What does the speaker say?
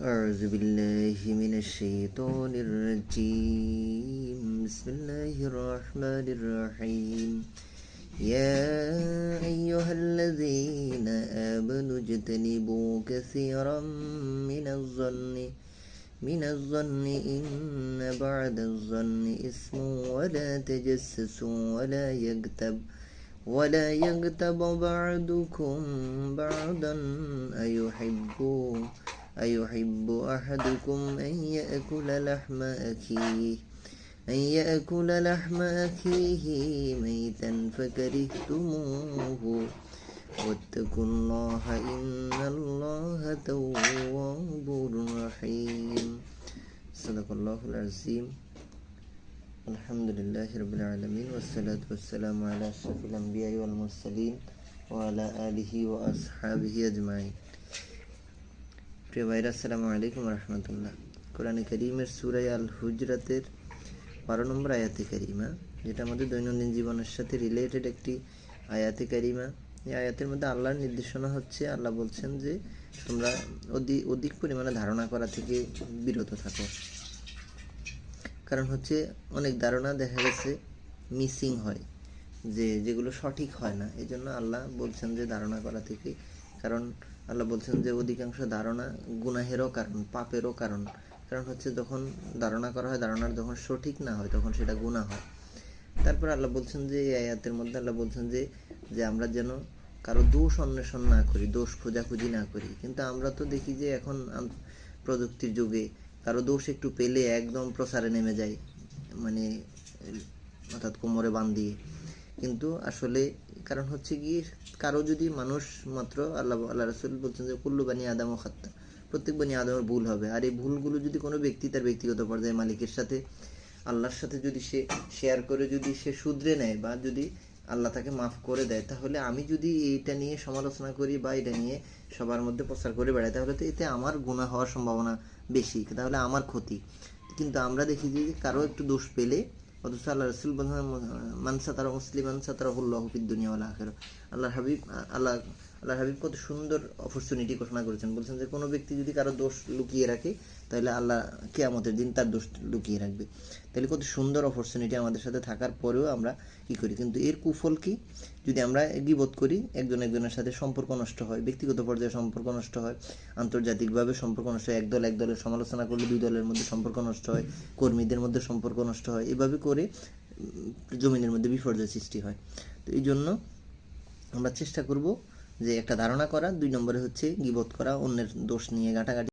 أعوذ بالله من الشيطان الرجيم. بسم الله الرحمن الرحيم. يا أيها الذين آمنوا اجتنبوا كثيرا من الظن. من الظن إن بعد الظن إثم ولا تجسسوا ولا يغتب ولا يغتب بعضكم بعضا أيحب أيحب أحدكم أن يأكل لحم أخيه؟ أن يأكل لحم أخيه ميتا فكرهتموه. واتقوا الله إن الله تواب رحيم. صدق الله العظيم. الحمد لله رب العالمين والصلاة والسلام على أشرف الأنبياء والمرسلين وعلى آله وأصحابه أجمعين. প্রিয় ভাইরা, আসসালামু আলাইকুম রহমতুল্লাহ। কোরআনে করিমের সুরাই আল হুজরাতের বারো নম্বর আয়াতে কারিমা, যেটা আমাদের দৈনন্দিন জীবনের সাথে রিলেটেড একটি আয়াতে কারিমা। এই আয়াতের মধ্যে আল্লাহর নির্দেশনা হচ্ছে, আল্লাহ বলছেন যে তোমরা অধিক অধিক পরিমাণে ধারণা করা থেকে বিরত থাকো। কারণ হচ্ছে অনেক ধারণা দেখা গেছে মিসিং হয়, যে যেগুলো সঠিক হয় না। এই জন্য আল্লাহ বলছেন যে ধারণা করা থেকে, কারণ আল্লাহ বলছেন যে অধিকাংশ ধারণা গুনাহেরও কারণ, পাপেরও কারণ। কারণ হচ্ছে যখন ধারণা করা হয়, ধারণার যখন সঠিক না হয়, তখন সেটা গুনাহ হয়। তারপর আল্লাহ বলছেন যে, এই আয়াতের মধ্যে আল্লাহ বলছেন যে যে আমরা যেন কারও দোষ অন্বেষণ না করি, দোষ খোঁজাখুঁজি না করি। কিন্তু আমরা তো দেখি যে এখন প্রযুক্তির যুগে কারও দোষ একটু পেলে একদম প্রচারে নেমে যায় মানে অর্থাৎ কোমরে বান দিয়ে। কিন্তু আসলে কারণ হচ্ছে কি কারও যদি মানুষ মাত্র আল্লাহ আল্লাহ রসুল বলছেন যে, কুল্লু বানি আদম খাত্তা প্রত্যেক বানি আদমের ভুল হবে। আর এই ভুলগুলো যদি কোনো ব্যক্তি তার ব্যক্তিগত পর্যায়ে মালিকের সাথে, আল্লাহর সাথে যদি সে শেয়ার করে, যদি সে শুধরে নেয় বা যদি আল্লাহ তাকে মাফ করে দেয়, তাহলে আমি যদি এইটা নিয়ে সমালোচনা করি বা এটা নিয়ে সবার মধ্যে প্রচার করে বেড়াই, তাহলে তো এতে আমার গুণা হওয়ার সম্ভাবনা বেশি, তাহলে আমার ক্ষতি। কিন্তু আমরা দেখি যে কারও একটু দোষ পেলে অথচ আল্লাহ রসুল মুসলিম মানসা তারা হুল্লাহ হুফিদ দুনিয়া ওলা আখের আল্লাহ হাবিব আল্লাহ আল্লাহ হাবিব কত সুন্দর অপরচুনিটি ঘোষণা করেছেন। বলছেন যে, কোনো ব্যক্তি যদি কারও দোষ লুকিয়ে রাখে, তাহলে আল্লাহ কেয়ামতের দিন তার দোষ লুকিয়ে রাখবে। তাহলে কত সুন্দর অপরচুনিটি আমাদের সাথে থাকার পরেও আমরা কি করি? কিন্তু এর কুফল কি? যদি আমরা গিবোধ করি, একজন একজনের সাথে সম্পর্ক নষ্ট হয়, ব্যক্তিগত পর্যায়ে সম্পর্ক নষ্ট হয়, আন্তর্জাতিকভাবে সম্পর্ক নষ্ট হয়, একদল এক দলের সমালোচনা করলে দুই দলের মধ্যে সম্পর্ক নষ্ট হয়, কর্মীদের মধ্যে সম্পর্ক নষ্ট হয়, এভাবে করে জমিনের মধ্যে বিপর্যয় সৃষ্টি হয়। তো এই জন্য আমরা চেষ্টা করব যে একটা ধারণা করা দুই নম্বরে হচ্ছে গিবোধ করা অন্যের দোষ নিয়ে ঘাটাঘাটি